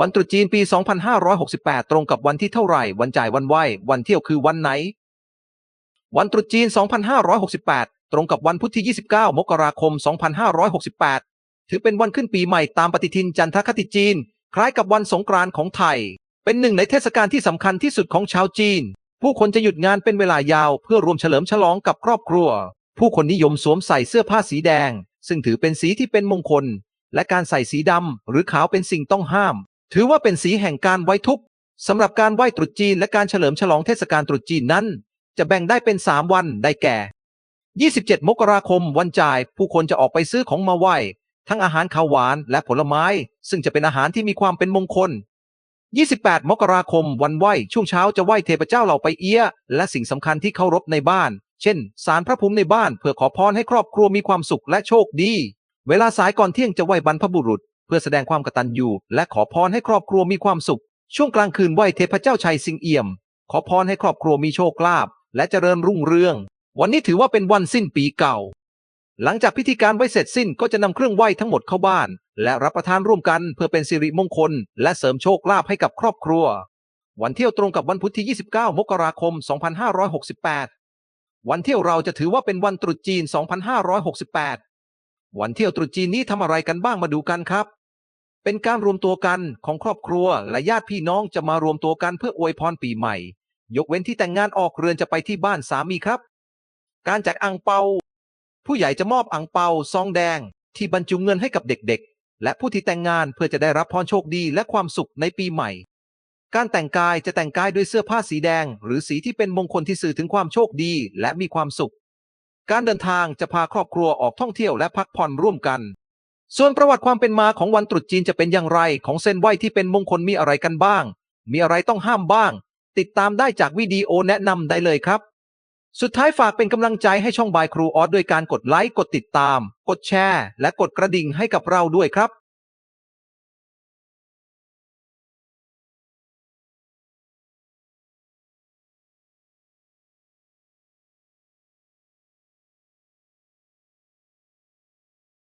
วันตรุษจีนปี 2568 ตรงกับวันที่เท่าไหร่ วันจ่ายวันไหว วันเที่ยวคือวันไหน วันตรุษจีน 2568 ตรงกับวันพุธที่ 29 มกราคม 2568 ถือเป็นวันขึ้นปีใหม่ตามปฏิทินจันทคติจีน คล้ายกับวันสงกรานต์ของไทย เป็นหนึ่งในเทศกาลที่สำคัญที่สุดของชาวจีน ผู้คนจะหยุดงานเป็นเวลายาวเพื่อรวมเฉลิมฉลองกับครอบครัว ผู้คนนิยมสวมใส่เสื้อผ้าสีแดง ซึ่งถือเป็นสีที่เป็นมงคล และการใส่สีดำหรือขาวเป็นสิ่งต้องห้าม ถือว่าเป็นสีแห่งการไว้ทุกข์สำหรับการไหว้ตรุษจีนและการเฉลิมฉลองเทศกาลตรุษจีนนั้น จะแบ่งได้เป็น 3 วันได้แก่ 27 มกราคมวันจ่าย ผู้คนจะออกไปซื้อของมาไหว้ ทั้งอาหารข้าวหวานและผลไม้ ซึ่งจะเป็นอาหารที่มีความเป็นมงคล 28 มกราคมวันไหว้ ช่วงเช้าจะไหว้เทพเจ้าเหล่าไปเอี้ย และสิ่งสำคัญที่เคารพในบ้าน เช่นศาลพระภูมิในบ้านเพื่อขอพรให้ครอบครัวมีความสุขและโชคดี เวลาสายก่อนเที่ยงจะไหว้บรรพบุรุษ เพื่อแสดงความกตัญญูและขอพรให้ครอบครัวมีความสุข ช่วงกลางคืนไหวเทพเจ้าชัยสิงเอี่ยม ขอพรให้ครอบครัวมีโชคลาภและเจริญรุ่งเรือง วันนี้ถือว่าเป็นวันสิ้นปีเก่า หลังจากพิธีการไหว้เสร็จสิ้นก็จะนำเครื่องไหว้ทั้งหมดเข้าบ้าน และรับประทานร่วมกันเพื่อเป็นสิริมงคล และเสริมโชคลาภให้กับครอบครัว วันเที่ยวตรงกับวันพุธที่ 29 มกราคม 2568 วันเที่ยวเราจะถือว่าเป็นวันตรุษจีน 2568 วันเที่ยวตรุษจีนนี้ทำอะไรกันบ้างมาดูกันครับ เป็นการรวมตัวกันของครอบครัวและญาติพี่น้องจะมารวมตัวกันเพื่ออวยพรปีใหม่ ยกเว้นที่แต่งงานออกเรือนจะไปที่บ้านสามีครับ การแจกอังเปา ผู้ใหญ่จะมอบอังเปาซองแดง ที่บรรจุเงินให้กับเด็กๆ และผู้ที่แต่งงานเพื่อจะได้รับพรโชคดีและความสุขในปีใหม่ การแต่งกายจะแต่งกายด้วยเสื้อผ้าสีแดง หรือสีที่เป็นมงคลที่สื่อถึงความโชคดีและมีความสุข การเดินทางจะพาครอบครัวออกท่องเที่ยวและพักผ่อนร่วมกัน ส่วนประวัติความเป็นมาของวันตรุษจีนจะเป็นอย่างไร ของเส้นไหวที่เป็นมงคลมีอะไรกันบ้าง มีอะไรต้องห้ามบ้าง ติดตามได้จากวิดีโอแนะนำได้เลยครับ สุดท้ายฝากเป็นกำลังใจให้ช่องบายครูออสด้วยการกดไลค์ กดติดตาม กดแชร์ และกดกระดิ่งให้กับเราด้วยครับ